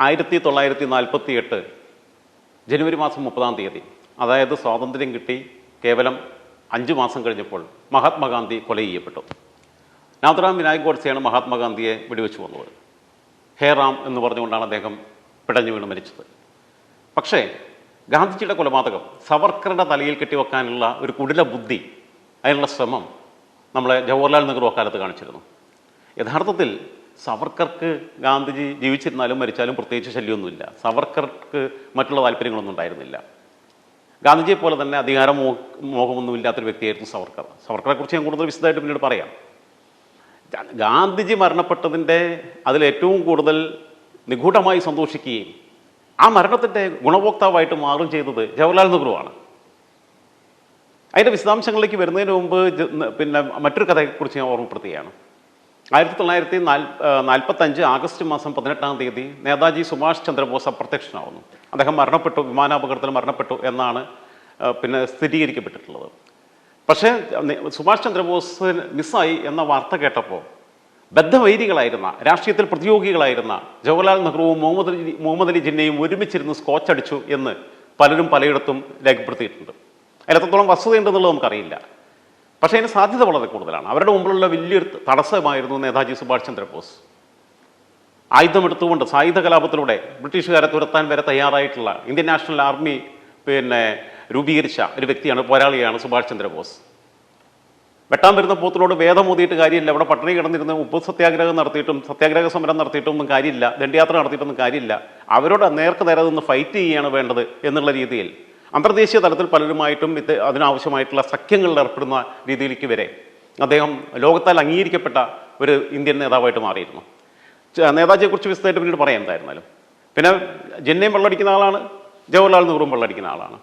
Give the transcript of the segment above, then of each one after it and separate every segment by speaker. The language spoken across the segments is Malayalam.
Speaker 1: ആയിരത്തി തൊള്ളായിരത്തി നാൽപ്പത്തി എട്ട് ജനുവരി മാസം മുപ്പതാം തീയതി. അതായത് സ്വാതന്ത്ര്യം കിട്ടി കേവലം അഞ്ച് മാസം കഴിഞ്ഞപ്പോൾ മഹാത്മാഗാന്ധി കൊല ചെയ്യപ്പെട്ടു. നാഥറാം വിനായക് ഗോഡ്സെയാണ് മഹാത്മാഗാന്ധിയെ വെടിവെച്ച് വന്നത് ഹേ റാം എന്ന് പറഞ്ഞുകൊണ്ടാണ് അദ്ദേഹം പിടഞ്ഞു വീണ് മരിച്ചത്. പക്ഷേ ഗാന്ധിജിയുടെ കൊലപാതകം സവർക്കറുടെ തലയിൽ കെട്ടിവെക്കാനുള്ള ഒരു കുടില ബുദ്ധി അതിനുള്ള ശ്രമം നമ്മളെ ജവഹർലാൽ നെഹ്റു അക്കാലത്ത് കാണിച്ചിരുന്നു. യഥാർത്ഥത്തിൽ സവർക്കർക്ക് ഗാന്ധിജി ജീവിച്ചിരുന്നാലും മരിച്ചാലും പ്രത്യേകിച്ച് ശല്യമൊന്നുമില്ല സവർക്കർക്ക് മറ്റുള്ള താല്പര്യങ്ങളൊന്നും ഉണ്ടായിരുന്നില്ല. ഗാന്ധിജിയെ പോലെ തന്നെ അധികാര മോ മോഹമൊന്നും ഇല്ലാത്തൊരു വ്യക്തിയായിരുന്നു സവർക്കർ. സവർക്കറെ കുറിച്ച് ഞാൻ കൂടുതൽ വിശദമായിട്ട് പിന്നീട് പറയാം. ഗാന്ധിജി മരണപ്പെട്ടതിന്റെ അതിലേറ്റവും കൂടുതൽ നിഗൂഢമായി സന്തോഷിക്കുകയും ആ മരണത്തിന്റെ ഗുണഭോക്താവായിട്ട് മാറുകയും ചെയ്തത് ജവഹർലാൽ നെഹ്റുവാണ് അതിന്റെ വിശദാംശങ്ങളിലേക്ക് വരുന്നതിന് മുമ്പ് പിന്നെ മറ്റൊരു കഥയെക്കുറിച്ച് ഞാൻ ഓർമ്മപ്പെടുത്തുകയാണ്. ആയിരത്തി തൊള്ളായിരത്തി നാൽ നാൽപ്പത്തഞ്ച് ആഗസ്റ്റ് മാസം പതിനെട്ടാം തീയതി നേതാജി സുഭാഷ് ചന്ദ്രബോസ് അപ്രത്യക്ഷനാവുന്നു. അദ്ദേഹം മരണപ്പെട്ടു വിമാനാപകടത്തിൽ മരണപ്പെട്ടു എന്നാണ് പിന്നെ സ്ഥിരീകരിക്കപ്പെട്ടിട്ടുള്ളത്. പക്ഷേ സുഭാഷ് ചന്ദ്രബോസ് മിസ്സായി എന്ന വാർത്ത കേട്ടപ്പോൾ ബദ്ധവൈരികളായിരുന്ന രാഷ്ട്രീയത്തിൽ പ്രതിയോഗികളായിരുന്ന ജവഹർലാൽ നെഹ്റുവും മുഹമ്മദ് അലി മുഹമ്മദ് അലി ജിന്നയും ഒരുമിച്ചിരുന്ന് സ്കോച്ച് അടിച്ചു എന്ന് പലരും പലയിടത്തും രേഖപ്പെടുത്തിയിട്ടുണ്ട്. അതിലെത്രത്തോളം വസ്തുതയുണ്ടെന്നുള്ളത് നമുക്കറിയില്ല. പക്ഷേ അതിന് സാധ്യത വളരെ കൂടുതലാണ്. അവരുടെ മുമ്പിലുള്ള വലിയൊരു തടസ്സമായിരുന്നു നേതാജി സുഭാഷ് ചന്ദ്രബോസ്. ആയുധമെടുത്തുകൊണ്ട് സായുധ കലാപത്തിലൂടെ ബ്രിട്ടീഷുകാരെ തുരത്താൻ വരെ തയ്യാറായിട്ടുള്ള ഇന്ത്യൻ നാഷണൽ ആർമി പിന്നെ രൂപീകരിച്ച ഒരു വ്യക്തിയാണ് പോരാളിയാണ് സുഭാഷ് ചന്ദ്രബോസ്. വെട്ടാൻ വരുന്ന പോത്തിനോട് വേദം ഊതിയിട്ട് കാര്യമില്ല. അവിടെ പട്ടിണി കിടന്നിരുന്ന് ഉപ്പ് സത്യാഗ്രഹം നടത്തിയിട്ടും സത്യാഗ്രഹ സമരം നടത്തിയിട്ടും ഒന്നും കാര്യമില്ല. ദണ്ഡയാത്ര നടത്തിയിട്ടൊന്നും കാര്യമില്ല. അവരോട് നേർക്ക് നേരെ നിന്ന് ഫൈറ്റ് ചെയ്യുകയാണ് വേണ്ടത് എന്നുള്ള രീതിയിൽ അന്തർദേശീയ തലത്തിൽ പലരുമായിട്ടും ഇത് അതിനാവശ്യമായിട്ടുള്ള സഖ്യങ്ങളിൽ ഏർപ്പെടുന്ന രീതിയിലേക്ക് വരെ അദ്ദേഹം ലോകത്താൽ അംഗീകരിക്കപ്പെട്ട ഒരു ഇന്ത്യൻ നേതാവായിട്ട് മാറിയിരുന്നു. നേതാജിയെക്കുറിച്ച് വിശദമായിട്ട് പിന്നീട് പറയാം എന്തായിരുന്നാലും. പിന്നെ ജിന്നയും വെള്ളടിക്കുന്ന ആളാണ് ജവഹർലാൽ നെഹ്റുവും വെള്ളടിക്കുന്ന ആളാണ്.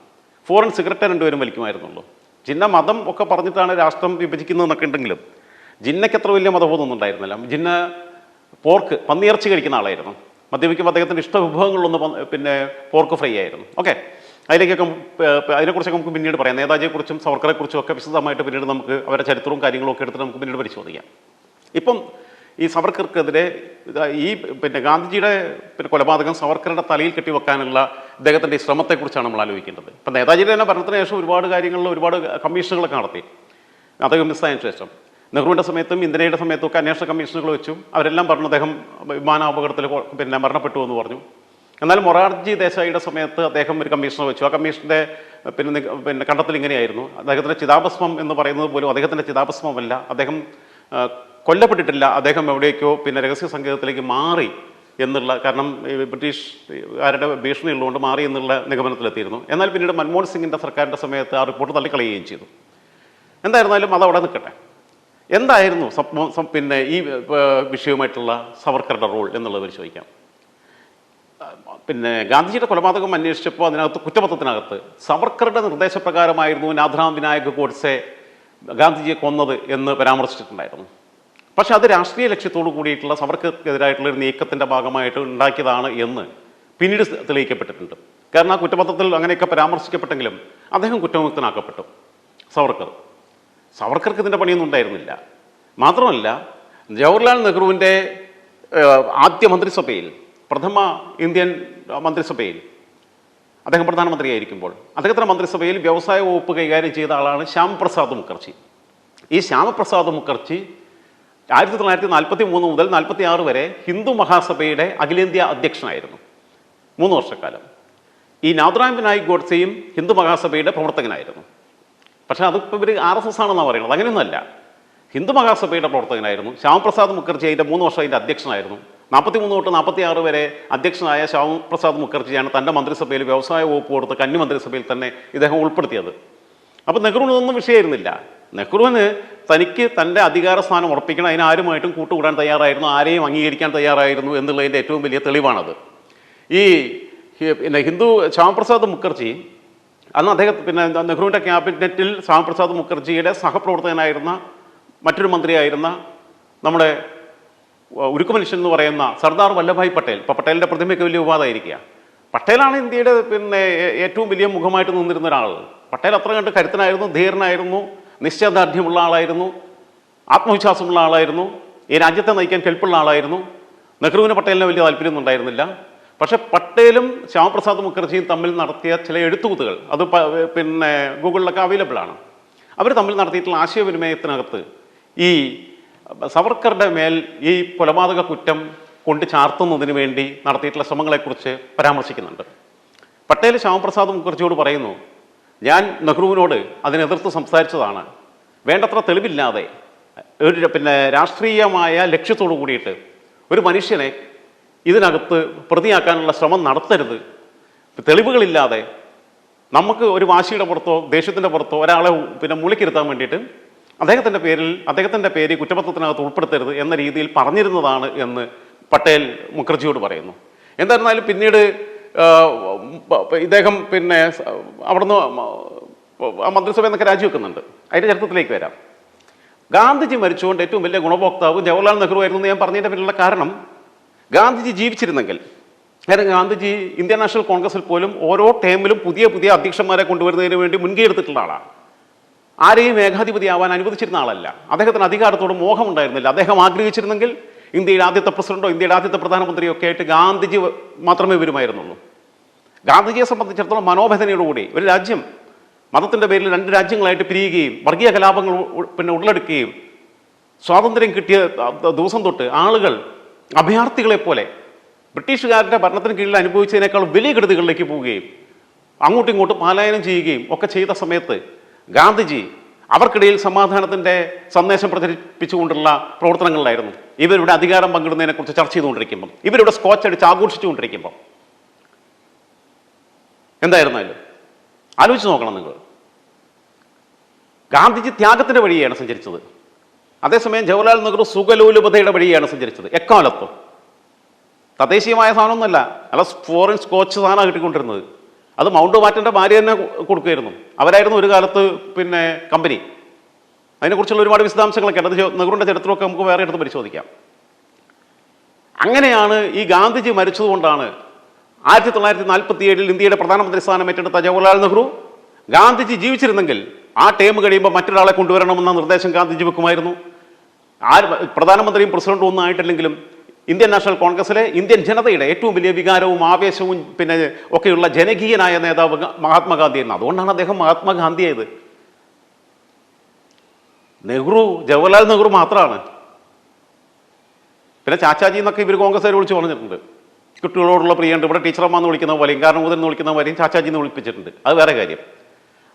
Speaker 1: ഫോറിൻ സിഗരറ്റ് രണ്ടുപേരും വലിക്കുമായിരുന്നുള്ളൂ. ജിന്ന മതം ഒക്കെ പറഞ്ഞിട്ടാണ് രാഷ്ട്രം വിഭജിക്കുന്നതെന്നൊക്കെ ഉണ്ടെങ്കിലും ജിന്നയ്ക്ക് അത്ര വലിയ മതബോധമൊന്നും ഉണ്ടായിരുന്നില്ല. ജിന്ന പോർക്ക് പന്നിയിറച്ചി കഴിക്കുന്ന ആളായിരുന്നു. മദ്യപിക്കുമ്പോൾ അദ്ദേഹത്തിന്റെ ഇഷ്ട വിഭവങ്ങളിലൊന്ന് പിന്നെ പോർക്ക് ഫ്രൈ ആയിരുന്നു. ഓക്കെ അതിലേക്കൊക്കെ അതിനെക്കുറിച്ചൊക്കെ നമുക്ക് പിന്നീട് പറയാം. നേതാജിയെക്കുറിച്ചും സവർക്കറെക്കുറിച്ചും ഒക്കെ വിശദമായിട്ട് പിന്നീട് നമുക്ക് അവരുടെ ചരിത്രവും കാര്യങ്ങളും ഒക്കെ എടുത്തിട്ട് നമുക്ക് പിന്നീട് പരിശോധിക്കാം. ഇപ്പം ഈ സവർക്കർക്കെതിരെ ഈ പിന്നെ ഗാന്ധിജിയുടെ പിന്നെ കൊലപാതകം സവർക്കറുടെ തലയിൽ കെട്ടിവെക്കാനുള്ള ഇദ്ദേഹത്തിന്റെ ശ്രമത്തെക്കുറിച്ചാണ് നമ്മൾ ആലോചിക്കേണ്ടത്. ഇപ്പം നേതാജിയുടെ തന്നെ ഭരണത്തിന് ശേഷം ഒരുപാട് കാര്യങ്ങളിൽ ഒരുപാട് കമ്മീഷനുകളൊക്കെ നടത്തി. അദ്ദേഹം മിസ്സായതിനു ശേഷം. നെഹ്റുവിന്റെ സമയത്തും ഇന്ദിരയുടെ സമയത്തും ഒക്കെ അന്വേഷണ കമ്മീഷനുകൾ വെച്ചു അവരെല്ലാം പറഞ്ഞു അദ്ദേഹം വിമാനാപകടത്തിൽ അപകടത്തിൽ പിന്നെ മരണപ്പെട്ടു എന്ന് പറഞ്ഞു. എന്നാൽ മൊറാർജി ദേശായിയുടെ സമയത്ത് അദ്ദേഹം ഒരു കമ്മീഷണർ വെച്ചു. ആ കമ്മീഷന്റെ പിന്നെ പിന്നെ കണ്ടെത്തൽ ഇങ്ങനെയായിരുന്നു. അദ്ദേഹത്തിന്റെ ചിതാഭസ്മം എന്ന് പറയുന്നത് പോലും അദ്ദേഹത്തിന്റെ ചിതാഭസ്മമല്ല. അദ്ദേഹം കൊല്ലപ്പെട്ടിട്ടില്ല. അദ്ദേഹം എവിടേക്കോ പിന്നെ രഹസ്യ സംഗീതത്തിലേക്ക് മാറി എന്നുള്ള കാരണം ബ്രിട്ടീഷുകാരുടെ ഭീഷണി ഉള്ളതുകൊണ്ട് മാറി എന്നുള്ള നിഗമനത്തിലെത്തിയിരുന്നു. എന്നാൽ പിന്നീട് മൻമോഹൻ സിംഗിന്റെ സർക്കാരിന്റെ സമയത്ത് ആ റിപ്പോർട്ട് തള്ളിക്കളയുകയും ചെയ്തു. എന്തായിരുന്നാലും അത് അവിടെ നിൽക്കട്ടെ. എന്തായിരുന്നു പിന്നെ ഈ വിഷയവുമായിട്ടുള്ള സവർക്കറുടെ റോൾ എന്നുള്ളത് പരിശോധിക്കാം. പിന്നെ ഗാന്ധിജിയുടെ കൊലപാതകം അന്വേഷിച്ചപ്പോൾ അതിനകത്ത് കുറ്റപത്രത്തിനകത്ത് സവർക്കറുടെ നിർദ്ദേശപ്രകാരമായിരുന്നു നാഥറാം വിനായക് ഗോഡ്സെ ഗാന്ധിജിയെ കൊന്നത് എന്ന് പരാമർശിച്ചിട്ടുണ്ടായിരുന്നു. പക്ഷെ അത് രാഷ്ട്രീയ ലക്ഷ്യത്തോടു കൂടിയിട്ടുള്ള സവർക്കർക്കെതിരായിട്ടുള്ള ഒരു നീക്കത്തിന്റെ ഭാഗമായിട്ട് ഉണ്ടാക്കിയതാണ് എന്ന് പിന്നീട് തെളിയിക്കപ്പെട്ടിട്ടുണ്ട്. കാരണം ആ കുറ്റപത്രത്തിൽ അങ്ങനെയൊക്കെ പരാമർശിക്കപ്പെട്ടെങ്കിലും അദ്ദേഹം കുറ്റമുക്തനാക്കപ്പെട്ടു സവർക്കർ. സവർക്കർക്ക് ഇതിന്റെ പണിയൊന്നും ഉണ്ടായിരുന്നില്ല. മാത്രമല്ല ജവഹർലാൽ നെഹ്റുവിന്റെ ആദ്യ മന്ത്രിസഭയിൽ പ്രഥമ ഇന്ത്യൻ മന്ത്രിസഭയിൽ അദ്ദേഹം പ്രധാനമന്ത്രിയായിരിക്കുമ്പോൾ. അദ്ദേഹത്തിന്റെ മന്ത്രിസഭയിൽ വ്യവസായ വകുപ്പ് കൈകാര്യം ചെയ്ത ആളാണ് ശ്യാമപ്രസാദ് മുഖർജി. ഈ ശ്യാമപ്രസാദ് മുഖർജി ആയിരത്തി തൊള്ളായിരത്തി നാൽപ്പത്തി മൂന്ന് മുതൽ നാൽപ്പത്തി ആറ് വരെ ഹിന്ദു മഹാസഭയുടെ അഖിലേന്ത്യാ അധ്യക്ഷനായിരുന്നു. മൂന്ന് വർഷക്കാലം. ഈ നാഥുറാം വിനായക് ഗോഡ്സെയും ഹിന്ദു മഹാസഭയുടെ പ്രവർത്തകനായിരുന്നു. പക്ഷേ അതിപ്പോൾ ഇവർ ആർ എസ് എസ് ആണെന്നാണ് പറയുന്നത്. അങ്ങനെയൊന്നുമല്ല. ഹിന്ദു മഹാസഭയുടെ പ്രവർത്തകനായിരുന്നു. ശ്യാമപ്രസാദ് മുഖർജി അതിന്റെ മൂന്ന് വർഷം അതിന്റെ അധ്യക്ഷനായിരുന്നു. നാൽപ്പത്തി മൂന്ന് തൊട്ട് നാൽപ്പത്തി ആറ് വരെ അധ്യക്ഷനായ ശ്യാമപ്രസാദ് മുഖർജിയാണ് തന്റെ മന്ത്രിസഭയിൽ വ്യവസായ വകുപ്പ് കൊടുത്ത് കന്നി മന്ത്രിസഭയിൽ തന്നെ ഇദ്ദേഹം ഉൾപ്പെടുത്തിയത്. അപ്പോൾ നെഹ്റുവിനൊന്നും വിഷയമായിരുന്നില്ല. നെഹ്റുവിന് തനിക്ക് തന്റെ അധികാര സ്ഥാനം ഉറപ്പിക്കണം അതിന് ആരുമായിട്ടും കൂട്ടുകൂടാൻ തയ്യാറായിരുന്നു ആരെയും അംഗീകരിക്കാൻ തയ്യാറായിരുന്നു എന്നുള്ളതിന്റെ ഏറ്റവും വലിയ തെളിവാണത്. ഈ പിന്നെ ഹിന്ദു ശ്യാമപ്രസാദ് മുഖർജി അന്ന് അദ്ദേഹം പിന്നെ നെഹ്റുവിന്റെ ക്യാബിനറ്റിൽ ശ്യാമപ്രസാദ് മുഖർജിയുടെ സഹപ്രവർത്തകനായിരുന്ന മറ്റൊരു മന്ത്രിയായിരുന്ന നമ്മുടെ ഉരുക്കു മനുഷ്യൻ എന്ന് പറയുന്ന സർദാർ വല്ലഭായ് പട്ടേൽ. ഇപ്പോൾ പട്ടേലിന്റെ പ്രതിമയ്ക്ക് വലിയ ഉപാധായിരിക്കുക പട്ടേലാണ് ഇന്ത്യയുടെ പിന്നെ ഏറ്റവും വലിയ മുഖമായിട്ട് നിന്നിരുന്ന ഒരാൾ. പട്ടേൽ അത്ര കണ്ട് കരുത്തനായിരുന്നു ധീരനായിരുന്നു നിശ്ചയദാർഢ്യമുള്ള ആളായിരുന്നു ആത്മവിശ്വാസമുള്ള ആളായിരുന്നു ഈ രാജ്യത്തെ നയിക്കാൻ കെൽപ്പുള്ള ആളായിരുന്നു. നെഹ്റുവിന് പട്ടേലിനെ വലിയ താല്പര്യമൊന്നും ഉണ്ടായിരുന്നില്ല. പക്ഷേ പട്ടേലും ശ്യാമപ്രസാദ് മുഖർജിയും തമ്മിൽ നടത്തിയ ചില എഴുത്തുകുത്തുകൾ അത് പിന്നെ ഗൂഗിളിലൊക്കെ അവൈലബിൾ ആണ് അവർ തമ്മിൽ നടത്തിയിട്ടുള്ള ആശയവിനിമയത്തിനകത്ത് ഈ സവർക്കറുടെ മേൽ ഈ കൊലപാതക കുറ്റം കൊണ്ട് ചാർത്തുന്നതിന് വേണ്ടി നടത്തിയിട്ടുള്ള ശ്രമങ്ങളെക്കുറിച്ച് പരാമർശിക്കുന്നുണ്ട്. പട്ടേൽ ശ്യാമപ്രസാദ് മുഖർജിയോട് പറയുന്നു ഞാൻ നെഹ്റുവിനോട് അതിനെതിർത്ത് സംസാരിച്ചതാണ്. വേണ്ടത്ര തെളിവില്ലാതെ ഒരു പിന്നെ രാഷ്ട്രീയമായ ലക്ഷ്യത്തോടു കൂടിയിട്ട് ഒരു മനുഷ്യനെ ഇതിനകത്ത് പ്രതിയാക്കാനുള്ള ശ്രമം നടത്തരുത്. തെളിവുകളില്ലാതെ നമുക്ക് ഒരു വാശിയുടെ പുറത്തോ ദേഷ്യത്തിന്റെ പുറത്തോ ഒരാളെ പിന്നെ മുളിക്കിരുത്താൻ വേണ്ടിയിട്ട് അദ്ദേഹത്തിന്റെ പേരിൽ അദ്ദേഹത്തിന്റെ പേര് കുറ്റപത്രത്തിനകത്ത് ഉൾപ്പെടുത്തരുത് എന്ന രീതിയിൽ പറഞ്ഞിരുന്നതാണ് എന്ന് പട്ടേൽ മുഖർജിയോട് പറയുന്നു. എന്തായിരുന്നാലും പിന്നീട് ഇദ്ദേഹം പിന്നെ അവിടുന്ന് ആ മന്ത്രിസഭയിൽ നിന്നൊക്കെ രാജിവെക്കുന്നുണ്ട്. അതിന്റെ ചരിത്രത്തിലേക്ക് വരാം. ഗാന്ധിജി മരിച്ചുകൊണ്ട് ഏറ്റവും വലിയ ഗുണഭോക്താവ് ജവഹർലാൽ നെഹ്റു ആയിരുന്നു എന്ന് ഞാൻ പറഞ്ഞതിന്റെ പിന്നിലുള്ള കാരണം ഗാന്ധിജി ജീവിച്ചിരുന്നെങ്കിൽ കാരണം ഗാന്ധിജി ഇന്ത്യൻ നാഷണൽ കോൺഗ്രസിൽ പോലും ഓരോ ടേമിലും പുതിയ പുതിയ അധ്യക്ഷന്മാരെ കൊണ്ടുവരുന്നതിന് വേണ്ടി മുൻകൈ എടുത്തിട്ടുള്ള ആളാണ്. ആരെയും ഏകാധിപതിയാവാൻ അനുവദിച്ചിരുന്ന ആളല്ല. അദ്ദേഹത്തിന് അധികാരത്തോട് മോഹമുണ്ടായിരുന്നില്ല. അദ്ദേഹം ആഗ്രഹിച്ചിരുന്നെങ്കിൽ ഇന്ത്യയുടെ ആദ്യത്തെ പ്രസിഡന്റോ ഇന്ത്യയുടെ ആദ്യത്തെ പ്രധാനമന്ത്രിയോ ഒക്കെ ആയിട്ട് ഗാന്ധിജി മാത്രമേ വരുമായിരുന്നുള്ളൂ. ഗാന്ധിജിയെ സംബന്ധിച്ചിടത്തോളം മനോവേദനയോടുകൂടി ഒരു രാജ്യം മതത്തിന്റെ പേരിൽ രണ്ട് രാജ്യങ്ങളായിട്ട് പിരിയുകയും വർഗീയ കലാപങ്ങൾ പിന്നെ ഉള്ളെടുക്കുകയും സ്വാതന്ത്ര്യം കിട്ടിയ ദിവസം തൊട്ട് ആളുകൾ അഭയാർത്ഥികളെ പോലെ ബ്രിട്ടീഷുകാരുടെ ഭരണത്തിന് കീഴിൽ അനുഭവിച്ചതിനേക്കാൾ വലിയ കെടുതികളിലേക്ക് പോവുകയും അങ്ങോട്ടും ഇങ്ങോട്ടും പലായനം ചെയ്യുകയും ഒക്കെ ചെയ്ത സമയത്ത് ഗാന്ധിജി അവർക്കിടയിൽ സമാധാനത്തിന്റെ സന്ദേശം പ്രചരിപ്പിച്ചുകൊണ്ടുള്ള പ്രവർത്തനങ്ങളിലായിരുന്നു. ഇവരുടെ അധികാരം പങ്കിടുന്നതിനെ കുറിച്ച് ചർച്ച ചെയ്തുകൊണ്ടിരിക്കുമ്പം ഇവരുടെ സ്കോച്ച് അടിച്ച് ആഘോഷിച്ചുകൊണ്ടിരിക്കുമ്പം. എന്തായിരുന്നാലും ആലോചിച്ച് നോക്കണം നിങ്ങൾ. ഗാന്ധിജി ത്യാഗത്തിന്റെ വഴിയാണ് സഞ്ചരിച്ചത്. അതേസമയം ജവഹർലാൽ നെഹ്റു സുഖലോലുപതയുടെ വഴിയാണ് സഞ്ചരിച്ചത് എക്കാലത്തും. തദ്ദേശീയമായ സാധനമൊന്നുമല്ല അല്ല ഫോറിൻ സ്കോച്ച് സാധനമാണ് കിട്ടിക്കൊണ്ടിരുന്നത്. അത് മൗണ്ട് മാറ്റന്റെ ഭാര്യ തന്നെ കൊടുക്കുമായിരുന്നു. അവരായിരുന്നു ഒരു കാലത്ത് പിന്നെ കമ്പനി. അതിനെക്കുറിച്ചുള്ള ഒരുപാട് വിശദാംശങ്ങളൊക്കെ ഉണ്ട്. അത് നെഹ്റുവിന്റെ ചരിത്രമൊക്കെ നമുക്ക് വേറെ എടുത്ത് പരിശോധിക്കാം. അങ്ങനെയാണ് ഈ ഗാന്ധിജി മരിച്ചതുകൊണ്ടാണ് ആയിരത്തി തൊള്ളായിരത്തി നാൽപ്പത്തി ഏഴിൽ ഇന്ത്യയുടെ പ്രധാനമന്ത്രി സ്ഥാനം ഏറ്റെടുത്ത ജവഹർലാൽ നെഹ്റു ഗാന്ധിജി ജീവിച്ചിരുന്നെങ്കിൽ ആ ടേം കഴിയുമ്പോൾ മറ്റൊരാളെ കൊണ്ടുവരണമെന്ന നിർദ്ദേശം ഗാന്ധിജി വെക്കുമായിരുന്നു ആര് പ്രധാനമന്ത്രിയും പ്രസിഡന്റും ഒന്നും ആയിട്ടില്ലെങ്കിലും ഇന്ത്യൻ നാഷണൽ കോൺഗ്രസ്സിലെ ഇന്ത്യൻ ജനതയുടെ ഏറ്റവും വലിയ വികാരവും ആവേശവും പിന്നെ ഒക്കെയുള്ള ജനകീയനായ നേതാവ് മഹാത്മാഗാന്ധി എന്ന് അതുകൊണ്ടാണ് അദ്ദേഹം മഹാത്മാഗാന്ധിയായത്. നെഹ്റു ജവഹർലാൽ നെഹ്റു മാത്രമാണ് പിന്നെ ചാച്ചാജി എന്നൊക്കെ ഇവർ കോൺഗ്രസ്സുകാർ വിളിച്ചു പറഞ്ഞിട്ടുണ്ട്. കുട്ടികളോടുള്ള പ്രിയുണ്ട് ഇവിടെ ടീച്ചറമ്മ എന്ന് വിളിക്കുന്ന പോലെയും കാരണം മുതൽ എന്ന് വിളിക്കുന്ന പോലെയും ചാച്ചാജി എന്ന് വിളിപ്പിച്ചിട്ടുണ്ട്. അത് വേറെ കാര്യം.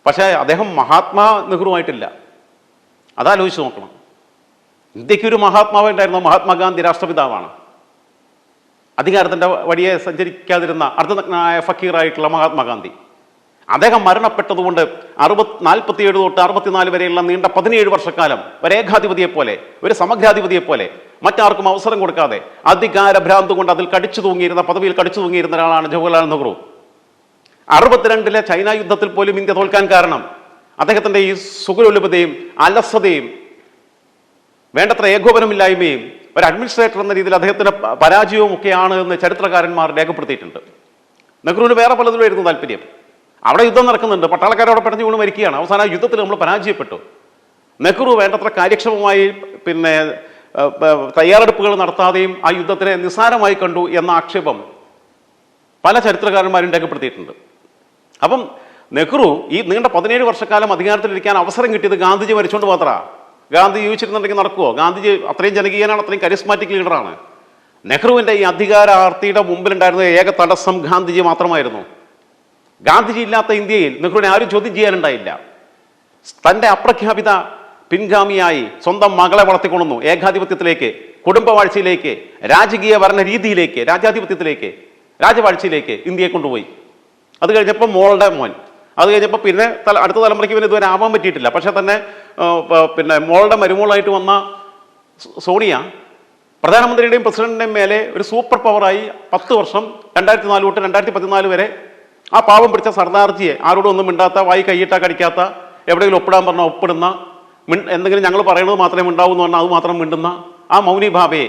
Speaker 1: പക്ഷേ അദ്ദേഹം മഹാത്മാ നെഹ്റു ആയിട്ടില്ല അതാലോചിച്ച് നോക്കണം. ഇന്ത്യയ്ക്ക് മഹാത്മാവ് ഉണ്ടായിരുന്നു മഹാത്മാഗാന്ധി രാഷ്ട്രപിതാവാണ്. അധികാരത്തിന്റെ വഴിയെ സഞ്ചരിക്കാതിരുന്ന അർദ്ധനഗ്നായ ഫക്കീറായിട്ടുള്ള മഹാത്മാഗാന്ധി. അദ്ദേഹം മരണപ്പെട്ടതുകൊണ്ട് അറുപത് നാൽപ്പത്തിയേഴ് തൊട്ട് അറുപത്തിനാല് വരെയുള്ള നീണ്ട പതിനേഴ് വർഷക്കാലം ഒരു ഏകാധിപതിയെപ്പോലെ ഒരു സമഗ്രാധിപതിയെപ്പോലെ മറ്റാർക്കും അവസരം കൊടുക്കാതെ അധികാര ഭ്രാന്ത് കൊണ്ട് അതിൽ കടിച്ചു തൂങ്ങിയിരുന്ന പദവിയിൽ കടിച്ചു തൂങ്ങിയിരുന്ന ഒരാളാണ് ജവഹർലാൽ നെഹ്റു. അറുപത്തിരണ്ടിലെ ചൈന യുദ്ധത്തിൽ പോലും ഇന്ത്യ തോൽക്കാൻ കാരണം അദ്ദേഹത്തിന്റെ ഈ സുഖലുലഭതയും അലസതയും വേണ്ടത്ര ഏകോപനമില്ലായ്മയും ഒരു അഡ്മിനിസ്ട്രേറ്റർ എന്ന രീതിയിൽ അദ്ദേഹത്തിന്റെ പരാജയവും ഒക്കെയാണ് എന്ന് ചരിത്രകാരന്മാർ രേഖപ്പെടുത്തിയിട്ടുണ്ട്. നെഹ്റുവിന് വേറെ പലതിലായിരുന്നു താല്പര്യം. അവിടെ യുദ്ധം നടക്കുന്നുണ്ട്. പട്ടാളക്കാരോടെ പെട്ടെന്ന് വീണ് മരിക്കുകയാണ്. അവസാനം യുദ്ധത്തിൽ നമ്മൾ പരാജയപ്പെട്ടു. നെഹ്റു വേണ്ടത്ര കാര്യക്ഷമമായി പിന്നെ തയ്യാറെടുപ്പുകൾ നടത്താതെയും ആ യുദ്ധത്തിനെ നിസ്സാരമായി കണ്ടു എന്ന ആക്ഷേപം പല ചരിത്രകാരന്മാരും രേഖപ്പെടുത്തിയിട്ടുണ്ട്. അപ്പം നെഹ്റു ഈ നീണ്ട പതിനേഴ് വർഷക്കാലം അധികാരത്തിലിരിക്കാൻ അവസരം കിട്ടിയത് ഗാന്ധിജി മരിച്ചുകൊണ്ട് മാത്രമാണ് ഗാന്ധി ജീവിച്ചിരുന്നുണ്ടെങ്കിൽ നടക്കുമോ ഗാന്ധിജി അത്രയും ജനകീയനാണ് അത്രയും കരിസ്മാറ്റിക് ലീഡറാണ്. നെഹ്റുവിന്റെ ഈ അധികാര ആർത്തിയുടെ മുമ്പിലുണ്ടായിരുന്ന ഏക തടസ്സം ഗാന്ധിജി മാത്രമായിരുന്നു. ഗാന്ധിജി ഇല്ലാത്ത ഇന്ത്യയിൽ നെഹ്റുവിനെ ആരും ചോദ്യം ചെയ്യാനുണ്ടായില്ല. തന്റെ അപ്രഖ്യാപിത പിൻഗാമിയായി സ്വന്തം മകളെ വളർത്തിക്കൊള്ളുന്നു. ഏകാധിപത്യത്തിലേക്ക് കുടുംബവാഴ്ചയിലേക്ക് രാജകീയ ഭരണ രീതിയിലേക്ക് രാജാധിപത്യത്തിലേക്ക് രാജവാഴ്ചയിലേക്ക് ഇന്ത്യയെ കൊണ്ടുപോയി. അത് കഴിഞ്ഞപ്പോൾ മോളുടെ മോൻ. അത് കഴിഞ്ഞപ്പോൾ പിന്നെ തല അടുത്ത തലമുറയ്ക്ക് പിന്നെ ഇതുവരെ ആവാൻ പറ്റിയിട്ടില്ല. പക്ഷേ തന്നെ പിന്നെ മോളുടെ മരുമോളായിട്ട് വന്ന സോണിയ പ്രധാനമന്ത്രിയുടെയും പ്രസിഡന്റിന്റെയും മേലെ ഒരു സൂപ്പർ പവറായി പത്ത് വർഷം രണ്ടായിരത്തി നാല് തൊട്ട് രണ്ടായിരത്തി പതിനാല് വരെ ആ പാവം പിടിച്ച സർദാർജിയെ ആരോടും ഒന്നും മിണ്ടാത്ത വായി കൈയിട്ടാ കടിക്കാത്ത എവിടെയെങ്കിലും ഒപ്പിടാൻ പറഞ്ഞാൽ ഒപ്പിടുന്ന മിൺ- എന്തെങ്കിലും ഞങ്ങൾ പറയുന്നത് മാത്രമേ ഉണ്ടാവൂ എന്ന് പറഞ്ഞാൽ അത് മാത്രം മിണ്ടുന്ന ആ മൗനി ഭാബയെ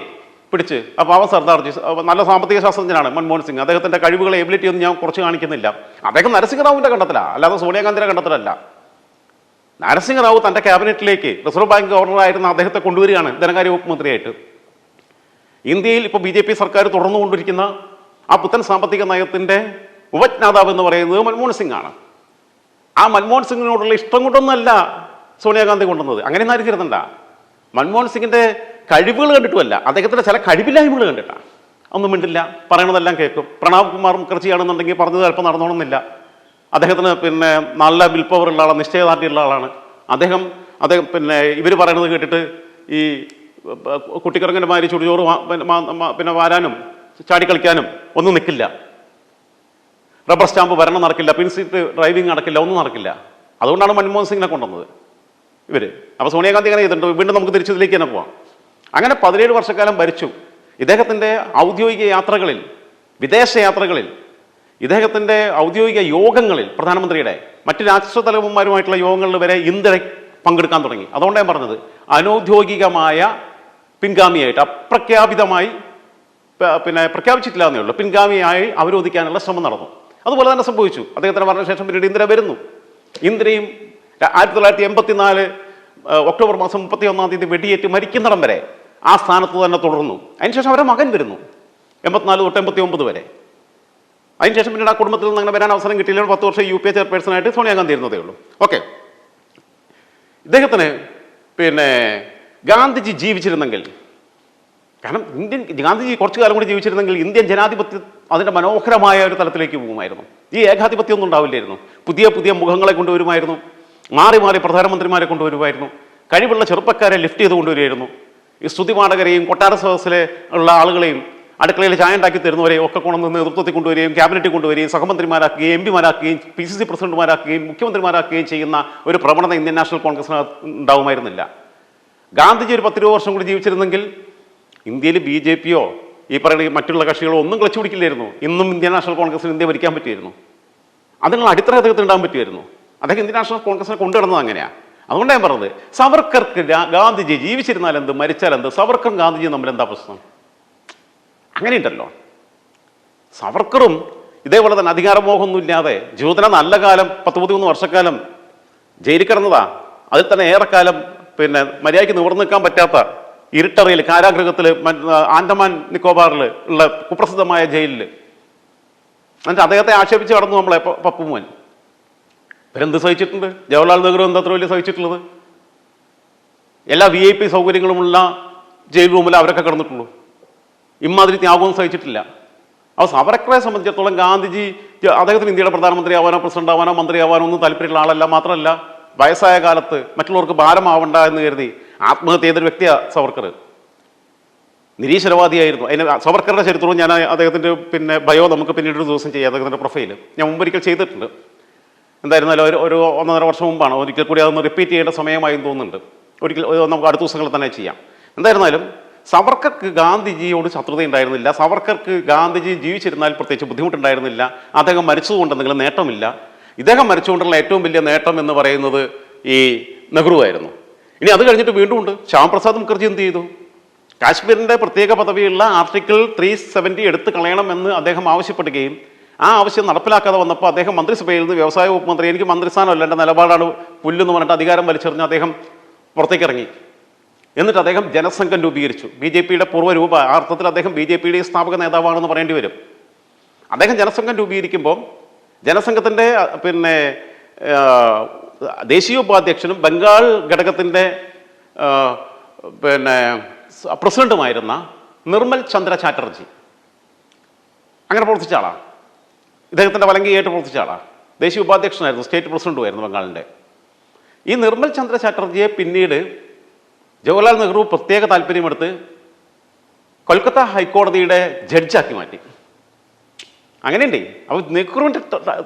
Speaker 1: പിടിച്ച്. അപ്പോൾ അവൻ സർദാർജി നല്ല സാമ്പത്തിക ശാസ്ത്രജ്ഞനാണ് മൻമോഹൻ സിംഗ്. അദ്ദേഹത്തിന്റെ കഴിവുകളെ എബിലിറ്റി ഒന്നും ഞാൻ കുറച്ച് കാണിക്കുന്നില്ല. അദ്ദേഹം നരസിംഹറാവുവിന്റെ കണ്ടത്തിലാണ് അല്ലാതെ സോണിയാഗാന്ധിയുടെ കണ്ടത്തിലല്ല. നരസിംഹറാവു തന്റെ ക്യാബിനറ്റിലേക്ക് റിസർവ് ബാങ്ക് ഗവർണറായിരുന്ന അദ്ദേഹത്തെ കൊണ്ടുവരികയാണ് ധനകാര്യ വകുപ്പ് മന്ത്രിയായിട്ട്. ഇന്ത്യയിൽ ഇപ്പോൾ ബി ജെ പി സർക്കാർ തുടർന്നുകൊണ്ടിരിക്കുന്ന ആ പുത്തൻ സാമ്പത്തിക നയത്തിന്റെ ഉപജ്ഞാതാവ് എന്ന് പറയുന്നത് മൻമോഹൻ സിംഗ് ആണ്. ആ മൻമോഹൻ സിംഗിനോടുള്ള ഇഷ്ടം കൊണ്ടൊന്നല്ല സോണിയാഗാന്ധി കൊണ്ടുവന്നത്. അങ്ങനെ ഒന്നും ആരും മൻമോഹൻ സിംഗിന്റെ കഴിവുകൾ കണ്ടിട്ടുമല്ല. അദ്ദേഹത്തിന്റെ ചില കഴിവില്ലായ്മകൾ കണ്ടിട്ടാണ് ഒന്നും മിണ്ടില്ല. പറയണതെല്ലാം കേൾക്കും. പ്രണവ് കുമാർ മുഖർജിയാണെന്നുണ്ടെങ്കിൽ പറഞ്ഞത് ചിലപ്പോൾ നടന്നോണമെന്നില്ല അദ്ദേഹത്തിന് പിന്നെ നല്ല വിൽ ഉള്ള ആളാണ് നിശ്ചയദാർഢ്യമുള്ള ആളാണ്. അദ്ദേഹം അദ്ദേഹം പിന്നെ ഇവർ പറയണത് കേട്ടിട്ട് ഈ കുട്ടിക്കിറങ്ങന്റെ മാതിരി ചുടുചോറ് പിന്നെ വാരാനും ചാടിക്കളിക്കാനും ഒന്നും നിൽക്കില്ല. റബ്ബർ സ്റ്റാമ്പ് വരണം നടക്കില്ല. പിൻ സീറ്റ് ഡ്രൈവിംഗ് നടക്കില്ല. ഒന്നും നടക്കില്ല. അതുകൊണ്ടാണ് മൻമോഹൻ സിംഗിനെ കൊണ്ടുവന്നത് ഇവർ അപ്പോൾ സോണിയാഗാന്ധി അങ്ങനെ ചെയ്തിട്ടുണ്ട്? വീണ്ടും നമുക്ക് തിരിച്ചതിലേക്ക് തന്നെ പോവാം. അങ്ങനെ പതിനേഴ് വർഷക്കാലം ഭരിച്ചു. ഇദ്ദേഹത്തിന്റെ ഔദ്യോഗിക യാത്രകളിൽ വിദേശ യാത്രകളിൽ ഇദ്ദേഹത്തിന്റെ ഔദ്യോഗിക യോഗങ്ങളിൽ പ്രധാനമന്ത്രിയുടെ മറ്റ് രാഷ്ട്ര തലവന്മാരുമായിട്ടുള്ള യോഗങ്ങളിൽ വരെ ഇന്ത്യ പങ്കെടുക്കാൻ തുടങ്ങി. അതുകൊണ്ടാണ് ഞാൻ പറഞ്ഞത് അനൗദ്യോഗികമായ പിൻഗാമിയായിട്ട് അപ്രഖ്യാപിതമായി പിന്നെ പ്രഖ്യാപിച്ചിട്ടില്ല എന്നേ ഉള്ളൂ. പിൻഗാമിയായി അവരോധിക്കാനുള്ള ശ്രമം നടന്നു. അതുപോലെ തന്നെ സംഭവിച്ചു. അദ്ദേഹത്തിന് മരണശേഷം പിന്നീട് ഇന്ദിര വരുന്നു. ഇന്ദിരയും ആയിരത്തി തൊള്ളായിരത്തി എൺപത്തിനാല് ഒക്ടോബർ മാസം മുപ്പത്തി ഒന്നാം തീയതി വെടിയേറ്റ് മരിക്കുന്നിടം വരെ ആ സ്ഥാനത്ത് തന്നെ തുടർന്നു. അതിനുശേഷം അവരുടെ മകൻ വരുന്നു. എൺപത്തിനാല് തൊട്ട് എൺപത്തി ഒമ്പത് വരെ അതിനുശേഷം പിന്നീട് ആ കുടുംബത്തിൽ നിന്ന് അങ്ങനെ വരാൻ അവസരം കിട്ടിയില്ല. പത്ത് വർഷം യു പി എ ചെയർപേഴ്സണായിട്ട് സോണിയാഗാന്ധി ഇരുന്നതേ ഉള്ളൂ. ഓക്കെ. ഇദ്ദേഹത്തിന് പിന്നെ ഗാന്ധിജി ജീവിച്ചിരുന്നെങ്കിൽ കാരണം ഇന്ത്യൻ ഗാന്ധിജി കുറച്ചു കാലം കൂടി ജീവിച്ചിരുന്നെങ്കിൽ ഇന്ത്യൻ ജനാധിപത്യം അതിന്റെ മനോഹരമായ ഒരു തലത്തിലേക്ക് പോകുമായിരുന്നു. ഈ ഏകാധിപത്യം ഒന്നും ഉണ്ടാവില്ലായിരുന്നു. പുതിയ പുതിയ മുഖങ്ങളെ കൊണ്ടുവരുമായിരുന്നു. മാറി മാറി പ്രധാനമന്ത്രിമാരെ കൊണ്ടുവരുമായിരുന്നു. കഴിവുള്ള ചെറുപ്പക്കാരെ ലിഫ്റ്റ് ചെയ്ത് കൊണ്ടുവരുമായിരുന്നു. ഈ സ്തുതിപാഠകരെയും കൊട്ടാര സദസ്സിലെ ഉള്ള ആളുകളെയും അടുക്കളയിൽ ചായ ഉണ്ടാക്കി തരുന്നവരെയും ഒക്കെ കൊണ്ടുവന്ന് നേതൃത്വത്തിൽ കൊണ്ടുവരികയും ക്യാബിനറ്റിൽ കൊണ്ടുവരികയും സഹമന്ത്രിമാരാക്കുകയും എം പിമാരാക്കുകയും പി സി സി പ്രസിഡന്റുമാരാക്കുകയും മുഖ്യമന്ത്രിമാരാക്കുകയും ചെയ്യുന്ന ഒരു പ്രവണത ഇന്ത്യൻ നാഷണൽ കോൺഗ്രസിന് ഉണ്ടാവുമായിരുന്നില്ല. ഗാന്ധിജി ഒരു പത്തിരുപത് വർഷം കൂടി ജീവിച്ചിരുന്നെങ്കിൽ ഇന്ത്യയിൽ ബി ജെ പിയോ ഈ പറയുന്ന മറ്റുള്ള കക്ഷികളോ ഒന്നും കളിച്ചു പിടിക്കില്ലായിരുന്നു. ഇന്നും ഇന്ത്യൻ നാഷണൽ കോൺഗ്രസിന് ഇന്ത്യ ഭരിക്കാൻ പറ്റുമായിരുന്നു അതിനുള്ള അടിത്തറ അദ്ദേഹത്തിന് ഉണ്ടാകാൻ പറ്റുമായിരുന്നു. അദ്ദേഹം ഇന്ത്യൻ നാഷണൽ കോൺഗ്രസിനെ കൊണ്ടുവരുന്നത് അങ്ങനെയാണ് അതുകൊണ്ടാണ് ഞാൻ പറഞ്ഞത് സവർക്കർക്ക് ഗാന്ധിജി ജീവിച്ചിരുന്നാൽ എന്ത് മരിച്ചാൽ എന്ത്? സവർക്കറും ഗാന്ധിജിയും തമ്മിൽ എന്താ പ്രശ്നം? അങ്ങനെയുണ്ടല്ലോ. സവർക്കറും ഇതേപോലെ തന്നെ അധികാരമോഹമൊന്നും ഇല്ലാതെ ജീവിതത്തിലെ നല്ല കാലം പത്ത് പതിമൂന്ന് വർഷക്കാലം ജയിലിൽ കിടന്നതാ. അതിൽ തന്നെ ഏറെക്കാലം പിന്നെ മര്യാദയ്ക്ക് നിവർന്നു നിൽക്കാൻ പറ്റാത്ത ഇരുട്ടറയിൽ കാരാഗ്രഹത്തിൽ ആൻഡമാൻ നിക്കോബാറിൽ ഉള്ള കുപ്രസിദ്ധമായ ജയിലിൽ എന്നിട്ട് അദ്ദേഹത്തെ ആക്ഷേപിച്ച് കടന്നു നമ്മളെ പപ്പുമോൻ. ഇവരെന്ത് സഹിച്ചിട്ടുണ്ട്? ജവഹർലാൽ നെഹ്റു എന്താ അത്ര വലിയ സഹിച്ചിട്ടുള്ളത്? എല്ലാ വി ഐ പി സൗകര്യങ്ങളുമുള്ള ജയിൽ റൂമിൽ അവരൊക്കെ കിടന്നിട്ടുള്ളൂ. ഇമാതിരി ത്യാഗവും സഹിച്ചിട്ടില്ല. അപ്പോൾ സവരക്കറെ സംബന്ധിച്ചിടത്തോളം ഗാന്ധിജി അദ്ദേഹത്തിന് ഇന്ത്യയുടെ പ്രധാനമന്ത്രി ആവാനോ പ്രസിഡന്റ് ആവാനോ മന്ത്രി ആവാനോ ഒന്നും താല്പര്യമുള്ള ആളല്ല മാത്രമല്ല വയസ്സായ കാലത്ത് മറ്റുള്ളവർക്ക് ഭാരമാവണ്ട എന്ന് കരുതി ആത്മഹത്യ ചെയ്തൊരു വ്യക്തിയാണ് സവർക്കർ. നിരീശ്വരവാദിയായിരുന്നു. അതിന് സവർക്കറുടെ ചരിത്രവും ഞാൻ അദ്ദേഹത്തിന്റെ പിന്നെ ബയോ നമുക്ക് പിന്നീട് ഒരു ദിവസം ചെയ്യാം അദ്ദേഹത്തിന്റെ പ്രൊഫൈൽ ഞാൻ മുമ്പൊരിക്കൽ ചെയ്തിട്ടുണ്ട്. എന്തായിരുന്നാലും ഒരു ഒരു ഒന്നര വർഷം മുമ്പാണ്. ഒരിക്കൽ കൂടി അതൊന്ന് റിപ്പീറ്റ് ചെയ്യേണ്ട സമയമായി തോന്നുന്നുണ്ട്. ഒരിക്കൽ ഒരു നമുക്ക് അടുത്ത ദിവസങ്ങളിൽ തന്നെ ചെയ്യാം. എന്തായിരുന്നാലും സവർക്കർക്ക് ഗാന്ധിജിയോട് ശത്രുത ഉണ്ടായിരുന്നില്ല. സവർക്കർക്ക് ഗാന്ധിജി ജീവിച്ചിരുന്നാൽ പ്രത്യേകിച്ച് ബുദ്ധിമുട്ടുണ്ടായിരുന്നില്ല. അദ്ദേഹം മരിച്ചതുകൊണ്ട് എന്തെങ്കിലും നേട്ടമില്ല. ഇദ്ദേഹം മരിച്ചുകൊണ്ടുള്ള ഏറ്റവും വലിയ നേട്ടം എന്ന് പറയുന്നത് ഈ നെഹ്റു ആയിരുന്നു. ഇനി അത് കഴിഞ്ഞിട്ട് വീണ്ടും ഉണ്ട്. ശ്യാംപ്രസാദ് മുഖർജി എന്ത് ചെയ്തു? കാശ്മീരിന്റെ പ്രത്യേക പദവിയുള്ള ആർട്ടിക്കിൾ ത്രീ സെവന്റി എടുത്തു കളയണമെന്ന് അദ്ദേഹം ആവശ്യപ്പെടുകയും ആ ആവശ്യം നടപ്പിലാക്കാതെ വന്നപ്പോൾ അദ്ദേഹം മന്ത്രിസഭയിൽ നിന്ന് വ്യവസായ വകുപ്പ് മന്ത്രി എനിക്ക് മന്ത്രിസ്ഥാനമല്ല എന്റെ നിലപാടാണ് പുല്ലെന്ന് പറഞ്ഞിട്ട് അധികാരം വലിച്ചെറിഞ്ഞ് അദ്ദേഹം പുറത്തേക്ക് ഇറങ്ങി എന്നിട്ട് അദ്ദേഹം ജനസംഘം രൂപീകരിച്ചു. ബി ജെ പിയുടെ പൂർവരൂപ ആ അർത്ഥത്തിൽ അദ്ദേഹം ബി ജെ പിയുടെ സ്ഥാപക നേതാവാണെന്ന് പറയേണ്ടി വരും. അദ്ദേഹം ജനസംഘം രൂപീകരിക്കുമ്പോൾ ജനസംഘത്തിന്റെ പിന്നെ ദേശീയ ഉപാധ്യക്ഷനും ബംഗാൾ ഘടകത്തിന്റെ പിന്നെ പ്രസിഡന്റുമായിരുന്ന നിർമ്മൽ ചന്ദ്ര ചാറ്റർജി. അങ്ങനെ പ്രവർത്തിച്ച ആളാണ്. ഇദ്ദേഹത്തിന്റെ വലങ്കിയായിട്ട് പ്രവർത്തിച്ച ആളാണ് ദേശീയ ഉപാധ്യക്ഷനായിരുന്നു സ്റ്റേറ്റ് പ്രസിഡന്റുമായിരുന്നു ബംഗാളിന്റെ ഈ നിർമ്മൽ ചന്ദ്ര ചാറ്റർജിയെ പിന്നീട് ജവഹർലാൽ നെഹ്റു പ്രത്യേക താല്പര്യമെടുത്ത് കൊൽക്കത്ത ഹൈക്കോടതിയുടെ ജഡ്ജാക്കി മാറ്റി. അങ്ങനെയുണ്ടേ. അപ്പോൾ നെഹ്റുവിന്റെ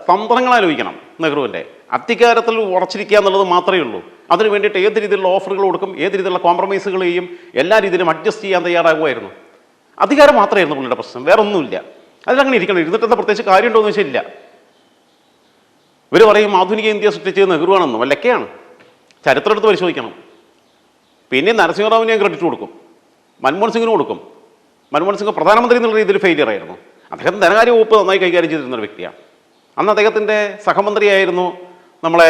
Speaker 1: തന്ത്രങ്ങൾ ആലോചിക്കണം നെഹ്റുവിന്റെ അധികാരത്തിൽ ഉറച്ചിരിക്കുക എന്നുള്ളത് മാത്രമേ ഉള്ളൂ. അതിന് വേണ്ടിയിട്ട് ഏത് രീതിയിലുള്ള ഓഫറുകൾ കൊടുക്കും ഏത് രീതിയിലുള്ള കോംപ്രമൈസുകൾ ചെയ്യും എല്ലാ രീതിയിലും അഡ്ജസ്റ്റ് ചെയ്യാൻ തയ്യാറാകുമായിരുന്നു. അധികാരം മാത്രമായിരുന്നു പുള്ളിയുടെ പ്രശ്നം വേറെ ഒന്നുമില്ല അതിലങ്ങനെ ഇരിക്കണം. ഇരുന്നിട്ട് എന്താ പ്രത്യേകിച്ച് കാര്യമുണ്ടോ എന്ന് വെച്ചാൽ ഇല്ല ഇവർ പറയും ആധുനിക ഇന്ത്യ സൃഷ്ടിച്ചത് നെഹ്റുവാണെന്നും. അല്ലൊക്കെയാണ് ചരിത്രം എടുത്ത് പരിശോധിക്കണം. പിന്നെ നരസിംഹറാവിന് ഞാൻ ക്രെഡിറ്റ് കൊടുക്കും. മൻമോഹൻ സിംഗിന് കൊടുക്കും. മൻമോഹൻ സിംഗ് പ്രധാനമന്ത്രി എന്നുള്ള രീതിയിൽ ഫെയിലിയർ ആയിരുന്നു. അദ്ദേഹം ധനകാര്യ വകുപ്പ് നന്നായി കൈകാര്യം ചെയ്തിരുന്ന ഒരു വ്യക്തിയാണ്. അന്ന് അദ്ദേഹത്തിന്റെ സഹമന്ത്രിയായിരുന്നു നമ്മളെ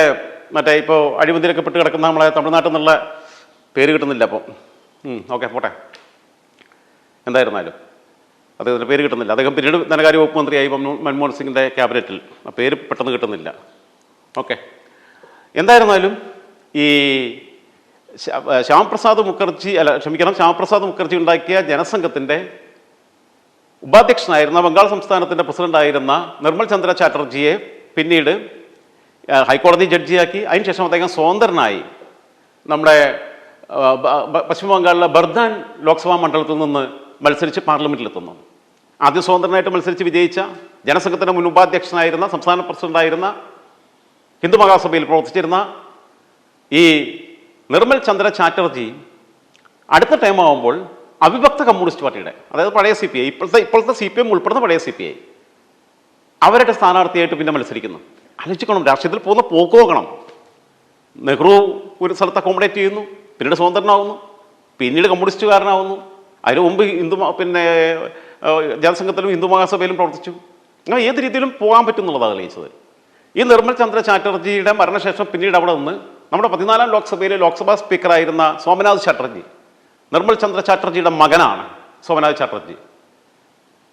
Speaker 1: മറ്റേ ഇപ്പോൾ അഴിമതിയിലൊക്കെ പെട്ട് കിടക്കുന്ന നമ്മളെ തമിഴ്നാട്ടിൽ നിന്നുള്ള പേര് കിട്ടുന്നില്ല അപ്പം. ഓക്കെ പോട്ടെ. എന്തായിരുന്നാലും. അദ്ദേഹത്തിന്റെ പേര് കിട്ടുന്നില്ല. അദ്ദേഹം പിന്നീട് ധനകാര്യ വകുപ്പ് മന്ത്രിയായി മൻമോ- മൻമോഹൻ സിംഗിന്റെ ക്യാബിനറ്റിൽ. ആ പേര് പെട്ടെന്ന് കിട്ടുന്നില്ല. ഓക്കെ. എന്തായിരുന്നാലും ഈ ശ്യാ- ശ്യാമപ്രസാദ് മുഖർജി അല്ല ക്ഷമിക്കണം ശ്യാമപ്രസാദ് മുഖർജി ഉണ്ടാക്കിയ ജനസംഘത്തിന്റെ ഉപാധ്യക്ഷനായിരുന്ന ബംഗാൾ സംസ്ഥാനത്തിന്റെ പ്രസിഡന്റായിരുന്ന നിർമ്മൽ ചന്ദ്ര ചാറ്റർജിയെ പിന്നീട് ഹൈക്കോടതി ജഡ്ജിയാക്കി. അതിനുശേഷം അദ്ദേഹം സ്വതന്ത്രനായി നമ്മുടെ പശ്ചിമ ബംഗാളിലെ ബർദാൻ ലോക്സഭാ മണ്ഡലത്തിൽ നിന്ന് മത്സരിച്ച് പാർലമെന്റിലെത്തുന്നു. ആദ്യം സ്വതന്ത്രനായിട്ട് മത്സരിച്ച് വിജയിച്ച ജനസംഘത്തിന്റെ മുൻ ഉപാധ്യക്ഷനായിരുന്ന സംസ്ഥാന പ്രസിഡന്റായിരുന്ന ഹിന്ദു മഹാസഭയിൽ പ്രവർത്തിച്ചിരുന്ന ഈ നിർമ്മൽ ചന്ദ്ര ചാറ്റർജി അടുത്ത ടൈം ആവുമ്പോൾ അവിഭക്ത കമ്മ്യൂണിസ്റ്റ് പാർട്ടിയുടെ അതായത് പഴയ സി പി ഐ ഇപ്പോഴത്തെ ഇപ്പോഴത്തെ സി പി എം ഉൾപ്പെടുന്ന പഴയ സി പി ഐ അവരുടെ സ്ഥാനാർത്ഥിയായിട്ട് പിന്നെ മത്സരിക്കുന്നു. ആലോചിക്കണം രാഷ്ട്രീയത്തിൽ പോകുന്ന പോക്ക് നോക്കണം. നെഹ്റു ഒരു സ്ഥലത്ത് അക്കോമഡേറ്റ് ചെയ്യുന്നു പിന്നീട് സ്വതന്ത്രനാവുന്നു പിന്നീട് കമ്മ്യൂണിസ്റ്റുകാരനാവുന്നു. അതിന് മുമ്പ് ഹിന്ദു പിന്നെ ജനസംഘത്തിലും ഹിന്ദു മഹാസഭയിലും പ്രവർത്തിച്ചു. അങ്ങനെ ഏത് രീതിയിലും പോകാൻ പറ്റും എന്നുള്ളതാണ് തെളിയിച്ചത്. ഈ നിർമ്മൽ ചന്ദ്ര ചാറ്റർജിയുടെ മരണശേഷം പിന്നീട് അവിടെ നിന്ന് നമ്മുടെ പതിനാലാം ലോക്സഭയിലെ ലോക്സഭാ സ്പീക്കറായിരുന്ന സോമനാഥ് ചാറ്റർജി നിർമ്മൽ ചന്ദ്ര ചാറ്റർജിയുടെ മകനാണ് സോമനാഥ് ചാറ്റർജി.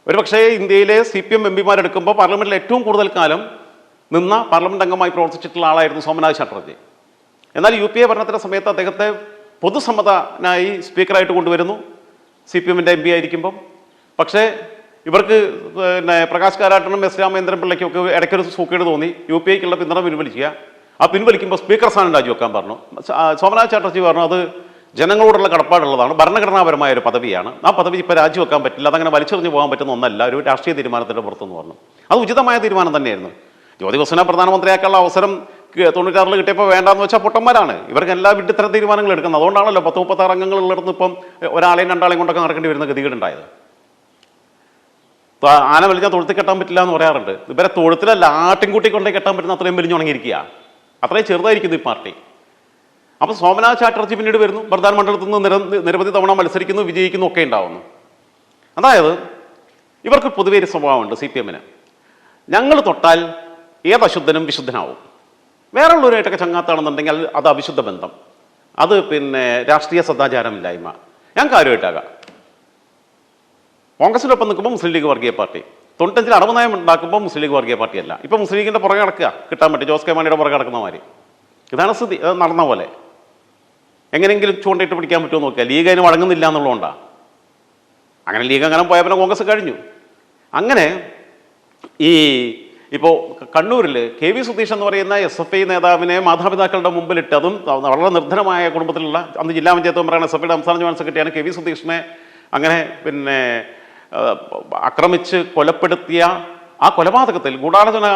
Speaker 1: ഒരുപക്ഷേ ഇന്ത്യയിലെ സി പി എം എം പിമാരെടുക്കുമ്പോൾ പാർലമെന്റിൽ ഏറ്റവും കൂടുതൽ കാലം നിന്ന പാർലമെന്റ് അംഗമായി പ്രവർത്തിച്ചിട്ടുള്ള ആളായിരുന്നു സോമനാഥ് ചാറ്റർജി. എന്നാൽ യു പി എ ഭരണത്തിന്റെ സമയത്ത് അദ്ദേഹത്തെ പൊതുസമ്മതനായി സ്പീക്കറായിട്ട് കൊണ്ടുവരുന്നു. സി പി എമ്മിന്റെ എം പി ആയിരിക്കുമ്പം. പക്ഷേ ഇവർക്ക് പിന്നെ പ്രകാശ് കാരാട്ടനും എസ് രാമേന്ദ്രൻ പിള്ളയ്ക്കും ഒക്കെ ഇടയ്ക്കൊരു സൂക്കേട് തോന്നി. യു പി ഐക്കുള്ള പിന്തുണ പിൻവലിക്കുക. ആ പിൻവലിക്കുമ്പോൾ സ്പീക്കർ സ്ഥാനം രാജിവെക്കാൻ പറഞ്ഞു. സോമനാഥ് ചാറ്റർജി പറഞ്ഞു അത് ജനങ്ങളോടുള്ള കടപ്പാടുള്ളതാണ്. ഭരണഘടനാപരമായ ഒരു പദവിയാണ്. ആ പദവി ഇപ്പോൾ രാജിവെക്കാൻ പറ്റില്ല. അതങ്ങനെ വലിച്ചെറിഞ്ഞു പോകാൻ പറ്റുന്ന ഒന്നല്ല. ഒരു രാഷ്ട്രീയ തീരുമാനത്തിന്റെ പുറത്തുനിന്ന് പറഞ്ഞു. അത് ഉചിതമായ തീരുമാനം തന്നെയായിരുന്നു. ജ്യോതി ബസുനെ പ്രധാനമന്ത്രിയാക്കാനുള്ള അവസരം തൊണ്ണൂറ്റാറിൽ കിട്ടിയപ്പോൾ വേണ്ടാന്ന് വെച്ചാൽ പൊട്ടന്മാരാണ്. ഇവർക്ക് എല്ലാ വിട്ടിത്തരം തീരുമാനങ്ങൾ എടുക്കുന്നത്. അതുകൊണ്ടാണല്ലോ പത്ത് മുപ്പത്താറ് അംഗങ്ങളുള്ളിടത്ത് ഇപ്പം ഒരാളെയും രണ്ടാളെയും കൊണ്ടൊക്കെ നടക്കേണ്ടി വരുന്ന ഗതികേടുണ്ടായത് ആന വലിഞ്ഞാൽ തൊഴുത്തിൽ കെട്ടാൻ പറ്റില്ല എന്ന് പറയാറുണ്ട്. ഇവരെ തൊഴുത്തിലല്ല ആട്ടിൻകൂട്ടി കൊണ്ടേ കെട്ടാൻ പറ്റുന്ന അത്രയും വലിഞ്ഞുണങ്ങിയിരിക്കുക അത്രയും ചെറുതായിരിക്കുന്നു ഈ പാർട്ടി. അപ്പോൾ സോമനാഥ് ചാറ്റർജി പിന്നീട് വരുന്നു. ബർദാൻ മണ്ഡലത്തിൽ നിന്ന് നിര നിരവധി തവണ മത്സരിക്കുന്നു വിജയിക്കുന്നു ഒക്കെ ഉണ്ടാവുന്നു. അതായത് ഇവർക്ക് പൊതുവേ ഒരു സ്വഭാവമുണ്ട് സി പി എമ്മിന്. ഞങ്ങൾ തൊട്ടാൽ ഏത് അശുദ്ധനും വിശുദ്ധനാവും. വേറെ ഉള്ളവരായിട്ടൊക്കെ ചങ്ങാത്താണെന്നുണ്ടെങ്കിൽ അത് അവിശുദ്ധ ബന്ധം. അത് പിന്നെ രാഷ്ട്രീയ സദാചാരമില്ലായ്മ. ഞാൻ കാര്യമായിട്ടാകാം. കോൺഗ്രസിനൊപ്പം നിൽക്കുമ്പോൾ മുസ്ലിം ലീഗ് വർഗീയ പാർട്ടി. തൊണ്ണൂറ്റഞ്ചിൽ അടവ് നയം ഉണ്ടാക്കുമ്പോൾ മുസ്ലിം ലീഗ് വർഗീയ പാർട്ടിയല്ല ഇപ്പം മുസ്ലിം ലീഗിന്റെ പുറകെ നടക്കുക. കിട്ടാൻ പറ്റും. ജോസ് കെ മാണിയുടെ പുറകെ നടക്കുന്ന മാതിരി. ഇതാണ് സ്ഥിതി. അത് നടന്ന പോലെ. എങ്ങനെയെങ്കിലും ചൂണ്ടയിട്ട് പിടിക്കാൻ പറ്റുമോ നോക്കുക. ലീഗ് അതിന് വഴങ്ങുന്നില്ല എന്നുള്ളതുകൊണ്ടാണ് അങ്ങനെ ലീഗ് അങ്ങനെ പോയ പിന്നെ കോൺഗ്രസ് കഴിഞ്ഞു. അങ്ങനെ ഈ ഇപ്പോൾ കണ്ണൂരിൽ കെ വി സുധീഷ് എന്ന് പറയുന്ന എസ് എഫ് ഐ നേതാവിനെ മാതാപിതാക്കളുടെ മുമ്പിലിട്ട് അതും വളരെ നിർധനമായ കുടുംബത്തിലുള്ള അന്ന് ജില്ലാ പഞ്ചായത്ത് മെമ്പറാണ് എസ് എഫ് ഐയുടെ സംസ്ഥാന ജോയിൻ സെക്രട്ടറിയാണ് കെ വി സുധീഷിനെ അങ്ങനെ പിന്നെ ആക്രമിച്ച് കൊലപ്പെടുത്തിയ ആ കൊലപാതകത്തിൽ ഗൂഢാലോചന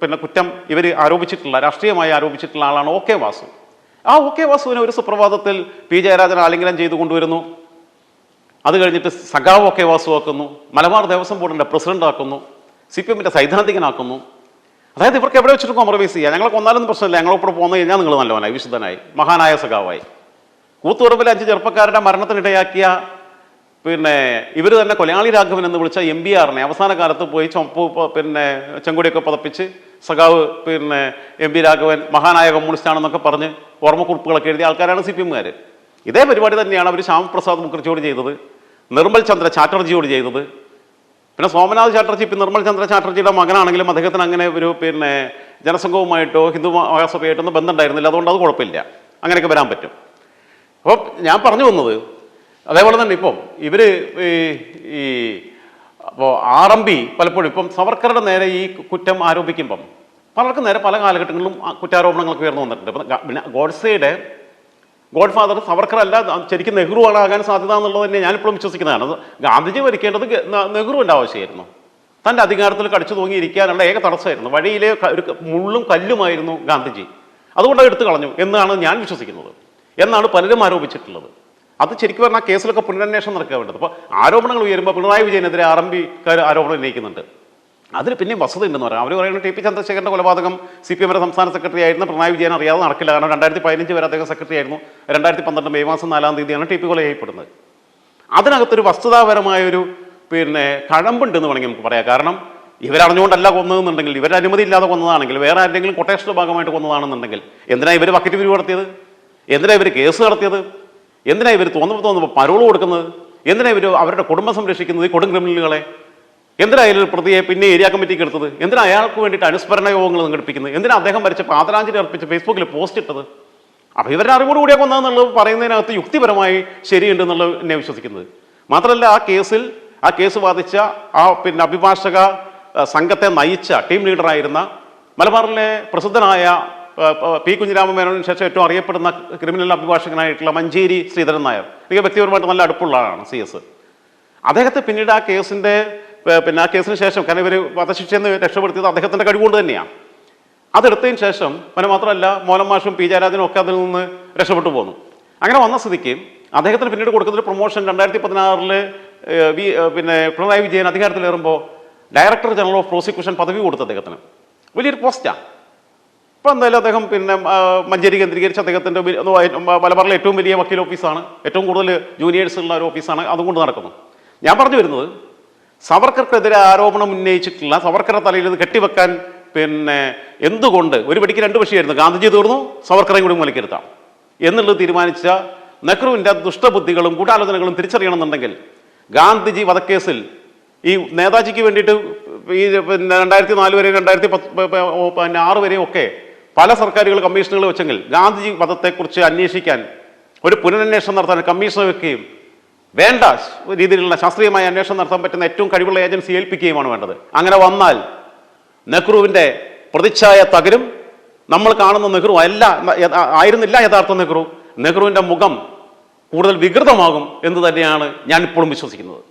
Speaker 1: പിന്നെ കുറ്റം ഇവർ ആരോപിച്ചിട്ടുള്ള രാഷ്ട്രീയമായി ആരോപിച്ചിട്ടുള്ള ആളാണ് ഒ കെ വാസു. ആ ഒ കെ വാസുവിനെ ഒരു സുപ്രഭാതത്തിൽ പി ജയരാജൻ ആലിംഗനം ചെയ്തു കൊണ്ടുവരുന്നു. അത് കഴിഞ്ഞിട്ട് സഖാവ് ഒക്കെ വാസുവാക്കുന്നു മലബാർ ദേവസ്വം ബോർഡിന്റെ പ്രസിഡന്റ് ആക്കുന്നു സി പി എമ്മിന്റെ സൈദ്ധാന്തികനാക്കുന്നു. അതായത് ഇവർക്ക് എവിടെ വെച്ചിട്ട് കോംപ്രമൈസ് ചെയ്യുക ഞങ്ങളെ കൊന്നാലൊന്നും പ്രശ്നമില്ല. ഞങ്ങളൊപ്പം പോന്നു കഴിഞ്ഞാൽ നിങ്ങൾ നല്ലവനായി വിശുദ്ധനായി മഹാനായ സഖാവായി. കൂത്തുപറമ്പിൽ അഞ്ച് ചെറുപ്പക്കാരുടെ മരണത്തിനിടയാക്കിയ പിന്നെ ഇവർ തന്നെ കൊലയാളി രാഘവൻ എന്ന് വിളിച്ച എം ബി ആറിനെ അവസാന കാലത്ത് പോയി ചൊമ്പ് പിന്നെ ചെങ്കൊടിയൊക്കെ പതപ്പിച്ച് സഖാവ് പിന്നെ എം ബി രാഘവൻ മഹാനായ കമ്മ്യൂണിസ്റ്റ് ആണെന്നൊക്കെ പറഞ്ഞ് ഓർമ്മക്കുറിപ്പുകളൊക്കെ എഴുതിയ ആൾക്കാരാണ് സി പി എമ്മുകാർ ഇതേ പരിപാടി തന്നെയാണ് അവർ ശ്യാമപ്രസാദ് മുഖർജിയോട് ചെയ്തത് നിർമ്മൽ ചന്ദ്ര ചാറ്റർജിയോട് ചെയ്തത്. പിന്നെ സോമനാഥ് ചാറ്റർജി ഇപ്പം നിർമ്മൽ ചന്ദ്ര ചാറ്റർജിയുടെ മകനാണെങ്കിലും അദ്ദേഹത്തിന് അങ്ങനെ ഒരു പിന്നെ ജനസംഘവുമായിട്ടോ ഹിന്ദു മഹാസഭയായിട്ടോ ഒന്നും ബന്ധമുണ്ടായിരുന്നില്ല അതുകൊണ്ട് അത് കുഴപ്പമില്ല. അങ്ങനെയൊക്കെ വരാൻ പറ്റും. അപ്പോൾ ഞാൻ പറഞ്ഞു വന്നത് അതേപോലെ തന്നെ ഇപ്പം ഇവർ ഈ അപ്പോൾ ആർ എം പി പലപ്പോഴും ഇപ്പം സവർക്കറുടെ നേരെ ഈ കുറ്റം ആരോപിക്കുമ്പം പലർക്കും നേരെ പല കാലഘട്ടങ്ങളിലും കുറ്റാരോപണങ്ങളൊക്കെ ഉയർന്നു വന്നിട്ടുണ്ട്. പിന്നെ ഗോഡ്സയുടെ ഗോഡ് ഫാദർ സവർക്കർ അല്ല ശരിക്കും നെഹ്റു ആണ് ആകാൻ സാധ്യത എന്നുള്ളത് തന്നെ ഞാനിപ്പോഴും വിശ്വസിക്കുന്നതാണ്. ഗാന്ധിജി ന- നെഹ്റുവിന്റെ ആവശ്യമായിരുന്നു. തന്റെ അധികാരത്തിൽ കടിച്ചു തൂങ്ങിയിരിക്കാനുള്ള ഏക തടസ്സമായിരുന്നു. വഴിയിലെ ഒരു മുള്ളും കല്ലുമായിരുന്നു ഗാന്ധിജി. അതുകൊണ്ട് അത് എടുത്തു കളഞ്ഞു എന്നാണ് ഞാൻ വിശ്വസിക്കുന്നത്. എന്നാണ് പലരും ആരോപിച്ചിട്ടുള്ളത്. അത് ശരിക്കും പറഞ്ഞാൽ കേസിലൊക്കെ പുനരന്വേഷണം നടക്കുക വേണ്ടത്. അപ്പോൾ ആരോപണങ്ങൾ ഉയരുമ്പോൾ പിണറായി വിജയനെതിരെ ആർ എം പിക്കാർ ആരോപണം ഉന്നയിക്കുന്നുണ്ട്. അതിൽ പിന്നെയും വസ്തുത ഉണ്ടെന്ന് പറയാം. അവർ പറയുന്നത് ടി പി ചന്ദ്രശേഖരന്റെ കൊലപാതകം സി പി എമ്മിന്റെ സംസ്ഥാന സെക്രട്ടറി ആയിരുന്നു. പിണറായി വിജയൻ അറിയാതെ നടക്കില്ല. കാരണം രണ്ടായിരത്തി പതിനഞ്ച് വരെ അദ്ദേഹം സെക്രട്ടറി ആയിരുന്നു. രണ്ടായിരത്തി പന്ത്രണ്ട് മെയ് മാസം നാലാം തീയതിയാണ് ടി പി കൊല ചെയ്യപ്പെടുന്നത്. അതിനകത്തൊരു വസ്തുതാപരമായ ഒരു പിന്നെ കഴമ്പുണ്ടെന്ന് വേണമെങ്കിൽ നമുക്ക് പറയാം. കാരണം ഇവരറിഞ്ഞുകൊണ്ടല്ല കൊന്നതെന്നുണ്ടെങ്കിൽ ഇവരുടെ അനുമതി ഇല്ലാതെ കൊന്നതാണെങ്കിൽ വേറെ ആരെങ്കിലും കൊട്ടേഷന്റെ ഭാഗമായിട്ട് കൊന്നതാണെന്നുണ്ടെങ്കിൽ എന്തിനാണ് ഇവർ ബക്കറ്റ് പിരിവ് നടത്തിയത്? എന്തിനാണ് ഇവർ കേസ് നടത്തിയത്? എന്തിനാ ഇവർ തോന്നുമ്പോൾ തോന്നുമ്പോൾ പരോൾ കൊടുക്കുന്നത്? എന്തിനാ ഇവർ അവരുടെ കുടുംബം സംരക്ഷിക്കുന്നത് ഈ കൊടും ക്രിമിനലുകളെ? എന്തിനാ അയാൾ പ്രതിയെ പിന്നെ ഏരിയ കമ്മിറ്റിക്ക് എടുത്തത്? എന്തിനാ അയാൾക്ക് വേണ്ടിയിട്ട് അനുസ്മരണ യോഗങ്ങൾ സംഘടിപ്പിക്കുന്നത് എന്തിനാ അദ്ദേഹം വരച്ച പാതരാഞ്ജലി അർപ്പിച്ച് ഫേസ്ബുക്കിൽ പോസ്റ്റ് ഇട്ടത്? അപ്പൊ ഇവരുടെ അറിവോട് കൂടിയാ കൊന്നതെന്നുള്ളത് പറയുന്നതിനകത്ത് യുക്തിപരമായി ശരിയുണ്ടെന്നുള്ളത് എന്നെ വിശ്വസിക്കുന്നത്. മാത്രമല്ല ആ കേസിൽ ആ കേസ് വാദിച്ച ആ പിന്നെ അഭിഭാഷക സംഘത്തെ നയിച്ച ടീം ലീഡറായിരുന്ന മലബാറിലെ പ്രസിദ്ധനായ പി കുഞ്ഞിരാമ മേനോന് ശേഷം ഏറ്റവും അറിയപ്പെടുന്ന ക്രിമിനൽ അഭിഭാഷകനായിട്ടുള്ള മഞ്ചേരി ശ്രീധരൻ നായർ എനിക്ക് വ്യക്തിപരമായിട്ട് നല്ല അടുപ്പുള്ള ആളാണ് സി എസ്. അദ്ദേഹത്തെ പിന്നീട് ആ കേസിന്റെ പിന്നെ ആ കേസിന് ശേഷം കാരണം ഇവർ വധശിക്ഷയെന്ന് രക്ഷപ്പെടുത്തിയത് അദ്ദേഹത്തിന്റെ കഴിവുകൊണ്ട് തന്നെയാണ് അതെടുത്തതിന് ശേഷം പിന്നെ മാത്രമല്ല മോലമാഷും പി ജയരാജനും ഒക്കെ അതിൽ നിന്ന് രക്ഷപ്പെട്ടു പോന്നു. അങ്ങനെ വന്ന സ്ഥിതിക്ക് അദ്ദേഹത്തിന് പിന്നീട് കൊടുക്കുന്ന പ്രൊമോഷൻ രണ്ടായിരത്തി പതിനാറിൽ വി പിന്നെ പിണറായി വിജയൻ അധികാരത്തിലേറുമ്പോൾ ഡയറക്ടർ ജനറൽ ഓഫ് പ്രോസിക്യൂഷൻ പദവി കൊടുത്തു അദ്ദേഹത്തിന്. വലിയൊരു പോസ്റ്റാണ് ഇപ്പം എന്തായാലും അദ്ദേഹം പിന്നെ മഞ്ചേരി കേന്ദ്രീകരിച്ച് അദ്ദേഹത്തിന്റെ മലബാറിലെ ഏറ്റവും വലിയ വക്കീൽ ഓഫീസാണ്. ഏറ്റവും കൂടുതൽ ജൂനിയേഴ്സ് ഉള്ള ഒരു ഓഫീസാണ് അതുകൊണ്ട് നടക്കുന്നു. ഞാൻ പറഞ്ഞു വരുന്നത് സവർക്കർക്കെതിരെ ആരോപണം ഉന്നയിച്ചിട്ടില്ല. സവർക്കറുടെ തലയിൽ ഇത് കെട്ടിവെക്കാൻ പിന്നെ എന്തുകൊണ്ട്? ഒരു പടിക്ക് രണ്ട് പക്ഷിയായിരുന്നു ഗാന്ധിജി തീർന്നു സവർക്കറേയും കൂടി മുലക്കെടുത്താം എന്നുള്ളത് തീരുമാനിച്ച നെഹ്റുവിന്റെ ദുഷ്ടബുദ്ധികളും കൂട്ടാലോചനകളും തിരിച്ചറിയണമെന്നുണ്ടെങ്കിൽ ഗാന്ധിജി വധക്കേസിൽ ഈ നേതാജിക്ക് വേണ്ടിയിട്ട് ഈ പിന്നെ രണ്ടായിരത്തി നാല് വരെയും രണ്ടായിരത്തി പത്ത് പിന്നെ ആറ് വരെയും ഒക്കെ പല സർക്കാരുകൾ കമ്മീഷനുകൾ വെച്ചെങ്കിൽ ഗാന്ധിജി വധത്തെക്കുറിച്ച് അന്വേഷിക്കാൻ ഒരു പുനരന്വേഷണം നടത്താൻ കമ്മീഷൻ വെക്കുകയും വേണ്ട രീതിയിലുള്ള ശാസ്ത്രീയമായ അന്വേഷണം നടത്താൻ പറ്റുന്ന ഏറ്റവും കഴിവുള്ള ഏജൻസി ഏൽപ്പിക്കുകയുമാണ് വേണ്ടത്. അങ്ങനെ വന്നാൽ നെഹ്റുവിന്റെ പ്രതിച്ഛായ തകരും. നമ്മൾ കാണുന്ന നെഹ്റു അല്ല ആയിരുന്നില്ല യഥാർത്ഥ നെഹ്റു. നെഹ്റുവിന്റെ മുഖം കൂടുതൽ വികൃതമാകും എന്ന് തന്നെയാണ് ഞാൻ ഇപ്പോഴും വിശ്വസിക്കുന്നത്.